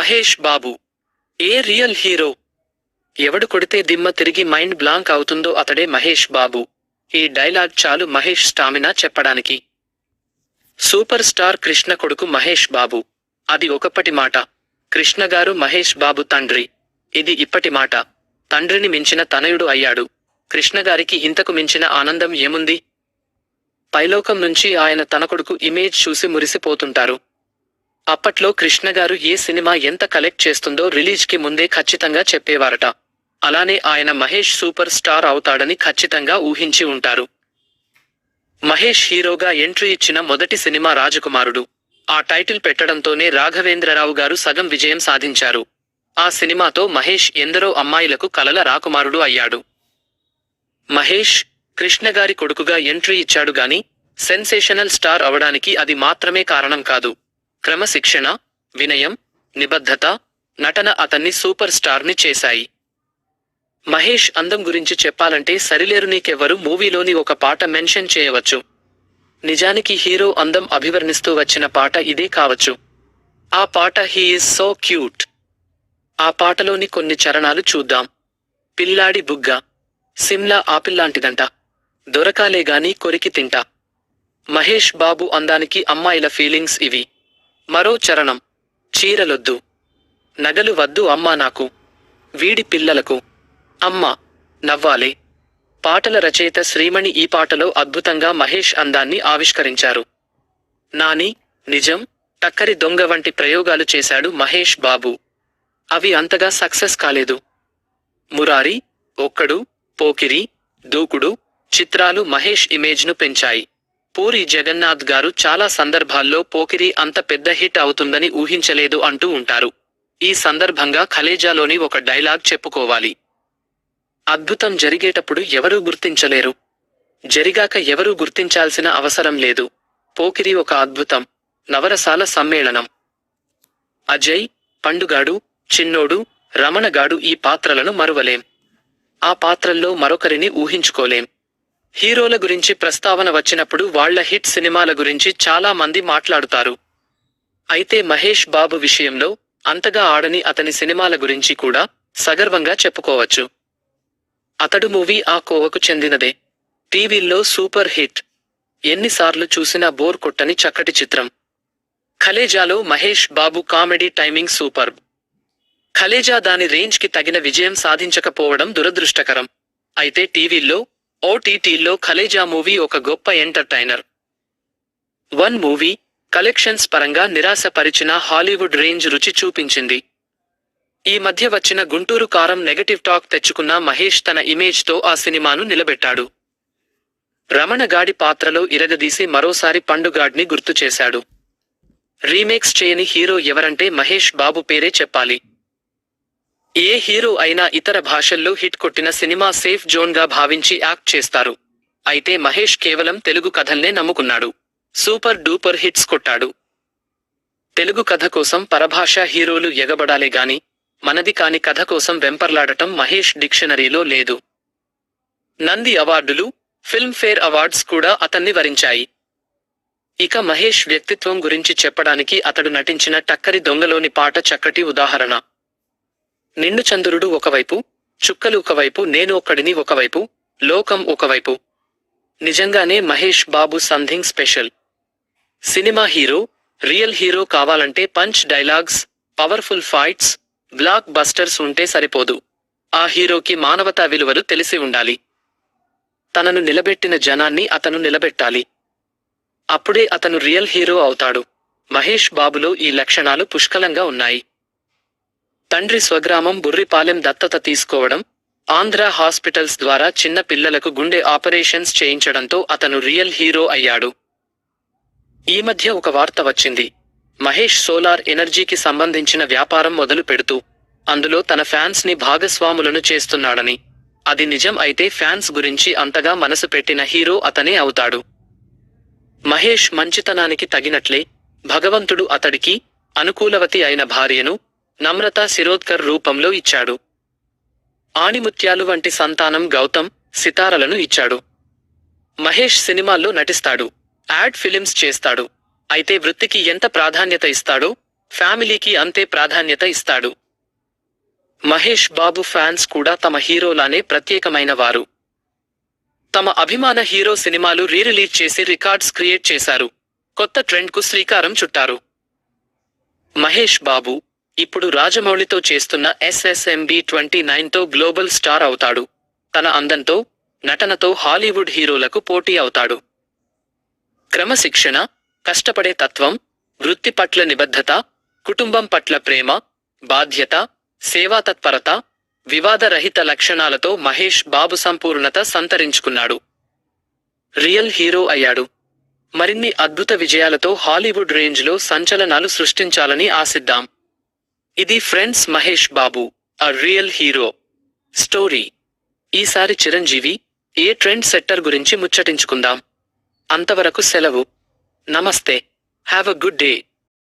Mahesh Babu a real hero? ఎవడు కొడితే దిమ్మ తిరిగి మైండ్ బ్లాంక్ అవుతుందో అతడే మహేష్ బాబు. ఈ డైలాగ్ చాలు మహేష్ స్టామినా చెప్పడానికి. సూపర్ స్టార్ కృష్ణ కొడుకు మహేష్ బాబు. అది ఒకప్పటి మాట. కృష్ణ గారు మహేష్ బాబు తండ్రి. ఇది ఇప్పటి మాట. తండ్రిని మించిన తనయుడు అయ్యాడు. కృష్ణగారికి ఇంతకు మించిన ఆనందం ఏముంది? పైలోకం నుంచి ఆయన తన కొడుకు ఇమేజ్ చూసి మురిసిపోతుంటారు. అప్పట్లో కృష్ణగారు ఏ సినిమా ఎంత కలెక్ట్ చేస్తుందో రిలీజ్కి ముందే ఖచ్చితంగా చెప్పేవారట. అలానే ఆయన మహేష్ సూపర్ స్టార్ అవుతాడని ఖచ్చితంగా ఊహించి ఉంటారు. మహేష్ హీరోగా ఎంట్రీ ఇచ్చిన మొదటి సినిమా రాజకుమారుడు. ఆ టైటిల్ పెట్టడంతోనే రాఘవేంద్రరావు గారు సగం విజయం సాధించారు. ఆ సినిమాతో మహేష్ ఎందరో అమ్మాయిలకు కలల రాకుమారుడు అయ్యాడు. మహేష్ కృష్ణగారి కొడుకుగా ఎంట్రీ ఇచ్చాడు గాని సెన్సేషనల్ స్టార్ అవడానికి అది మాత్రమే కారణం కాదు. క్రమశిక్షణ వినయం నిబద్ధత నటన అతన్ని సూపర్ స్టార్ని చేశాయి. మహేష్ అందం గురించి చెప్పాలంటే సరిలేరు నీకెవ్వరు మూవీలోని ఒక పాట మెన్షన్ చేయవచ్చు. నిజానికి హీరో అందం అభివర్ణిస్తూ వచ్చిన పాట ఇదే కావచ్చు. ఆ పాట హీ ఈజ్ సో క్యూట్. ఆ పాటలోని కొన్ని చరణాలు చూద్దాం. పిల్లాడి బుగ్గ. సిమ్లా ఆపిల్లాంటిదంట. దొరకాలే గాని కొరికి తింటా. మహేష్ బాబు అందానికి అమ్మాయిల ఫీలింగ్స్ ఇవి. మరో చరణం. చీరలొద్దు. నగలు వద్దు అమ్మా నాకు. వీడి పిల్లలకు. అమ్మ నవ్వాలే. పాటల రచయిత శ్రీమణి ఈ పాటలో అద్భుతంగా మహేష్ అందాన్ని ఆవిష్కరించారు. నాని నిజం టక్కరి దొంగ వంటి ప్రయోగాలు చేశాడు మహేష్ బాబు. అవి అంతగా సక్సెస్ కాలేదు. మురారి ఒక్కడు పోకిరి దూకుడు చిత్రాలు మహేష్ ఇమేజ్ను పెంచాయి. పూరి జగన్నాథ్ గారు చాలా సందర్భాల్లో పోకిరి అంత పెద్ద హిట్ అవుతుందని ఊహించలేదు అంటూ ఉంటారు. ఈ సందర్భంగా ఖలేజాలోని ఒక డైలాగ్ చెప్పుకోవాలి. అద్భుతం జరిగేటప్పుడు ఎవరూ గుర్తించలేరు. జరిగాక ఎవరూ గుర్తించాల్సిన అవసరం లేదు. పోకిరి ఒక అద్భుతం. నవరసాల సమ్మేళనం. అజయ్ పండుగాడు చిన్నోడు రమణగాడు ఈ పాత్రలను మరువలేం. ఆ పాత్రల్లో మరొకరిని ఊహించుకోలేం. హీరోల గురించి ప్రస్తావన వచ్చినప్పుడు వాళ్ళ హిట్ సినిమాల గురించి చాలా మంది మాట్లాడుతారు. అయితే మహేష్ బాబు విషయంలో అంతగా ఆడని అతని సినిమాల గురించి కూడా సగర్వంగా చెప్పుకోవచ్చు. అతడు మూవీ ఆ కోవకు చెందినదే. టీవీల్లో సూపర్ హిట్. ఎన్నిసార్లు చూసినా బోర్ కొట్టని చక్కటి చిత్రం. ఖలేజాలో Mahesh Babu comedy timing super. Khaleja దాని రేంజ్కి తగిన విజయం సాధించకపోవడం దురదృష్టకరం. అయితే టీవీల్లో ఓటీటీల్లో ఖలేజా మూవీ ఒక గొప్ప ఎంటర్టైనర్. వన్ మూవీ కలెక్షన్స్ పరంగా నిరాశపరిచిన హాలీవుడ్ రేంజ్ రుచి చూపించింది. ఈ మధ్య వచ్చిన గుంటూరు కారం నెగటివ్ టాక్ తెచ్చుకున్న మహేష్ తన ఇమేజ్తో ఆ సినిమాను నిలబెట్టాడు. రమణగాడి పాత్రలో ఇరగదీసి మరోసారి పండుగాడ్ని గుర్తు చేశాడు. రీమేక్స్ చేయని హీరో ఎవరంటే మహేష్ బాబు పేరే చెప్పాలి. ఏ హీరో అయినా ఇతర భాషల్లో హిట్ కొట్టిన సినిమా సేఫ్ జోన్గా భావించి యాక్ట్ చేస్తారు. అయితే మహేష్ కేవలం తెలుగు కథల్నే నమ్ముకున్నాడు. సూపర్ డూపర్ హిట్స్ కొట్టాడు. తెలుగు కథ కోసం పరభాషా హీరోలు ఎగబడాలే గాని మనది కాని కథ కోసం వెంపర్లాడటం మహేష్ డిక్షనరీలో లేదు. నంది అవార్డులు ఫిల్మ్ఫేర్ అవార్డ్స్ కూడా అతన్ని వరించాయి. ఇక మహేష్ వ్యక్తిత్వం గురించి చెప్పడానికి అతడు నటించిన టక్కరి దొంగలోని పాట చక్కటి ఉదాహరణ. నిండు చంద్రుడు ఒకవైపు చుక్కలు ఒకవైపు నేను ఒక్కడిని ఒకవైపు లోకం ఒకవైపు. నిజంగానే Mahesh Babu something special. Cinema hero real hero కావాలంటే punch dialogues powerful fights blockbusters ఉంటే సరిపోదు. ఆ హీరోకి మానవతా విలువలు తెలిసి ఉండాలి. తనను నిలబెట్టిన జనాన్ని అతను నిలబెట్టాలి. అప్పుడే అతను రియల్ హీరో అవుతాడు. మహేష్ బాబులో ఈ లక్షణాలు పుష్కలంగా ఉన్నాయి. తండ్రి స్వగ్రామం బుర్రిపాలెం దత్తత తీసుకోవడం ఆంధ్ర హాస్పిటల్స్ ద్వారా చిన్న పిల్లలకు గుండె ఆపరేషన్స్ చేయించడంతో అతను రియల్ హీరో అయ్యాడు. ఈ మధ్య ఒక వార్త వచ్చింది. మహేష్ సోలార్ ఎనర్జీకి సంబంధించిన వ్యాపారం మొదలు పెడుతూ అందులో తన ఫ్యాన్స్ని భాగస్వాములను చేస్తున్నాడని. అది నిజం అయితే ఫ్యాన్స్ గురించి అంతగా మనసు పెట్టిన హీరో అతనే అవుతాడు. మహేష్ మంచితనానికి తగినట్లే భగవంతుడు అతడికి అనుకూలవతి అయిన భార్యను నమ్రత శిరోద్కర్ రూపంలో ఇచ్చాడు. ఆణిముత్యాలు వంటి సంతానం గౌతమ్ సితారలను ఇచ్చాడు. మహేష్ సినిమాల్లో నటిస్తాడు. యాడ్ ఫిలిమ్స్ చేస్తాడు. అయితే వృత్తికి ఎంత ప్రాధాన్యత ఇస్తాడో ఫ్యామిలీకి అంతే ప్రాధాన్యత ఇస్తాడు. మహేష్ బాబు ఫ్యాన్స్ కూడా తమ హీరోలానే ప్రత్యేకమైన వారు. తమ అభిమాన హీరో సినిమాలు రీరిలీజ్ చేసి రికార్డ్స్ క్రియేట్ చేశారు. కొత్త ట్రెండ్కు శ్రీకారం చుట్టారు. మహేష్ బాబు ఇప్పుడు రాజమౌళితో చేస్తున్న ఎస్ఎస్ఎంబి ట్వంటీ నైన్తో గ్లోబల్ స్టార్ అవుతాడు. తన అందంతో నటనతో హాలీవుడ్ హీరోలకు పోటీ అవుతాడు. క్రమశిక్షణ కష్టపడే తత్వం వృత్తి పట్ల నిబద్ధత కుటుంబం పట్ల ప్రేమ బాధ్యత సేవాతత్పరత వివాదరహిత లక్షణాలతో మహేష్ బాబు సంపూర్ణత సంతరించుకున్నాడు. రియల్ హీరో అయ్యాడు. మరిన్ని అద్భుత విజయాలతో హాలీవుడ్ రేంజ్లో సంచలనాలు సృష్టించాలని ఆశిద్దాం. ఇది friends Mahesh Babu a real hero story ఈసారి చిరంజీవి ఏ ట్రెండ్ సెట్టర్ గురించి ముచ్చటించుకుందాం. అంతవరకు సెలవు. నమస్తే. Have a good day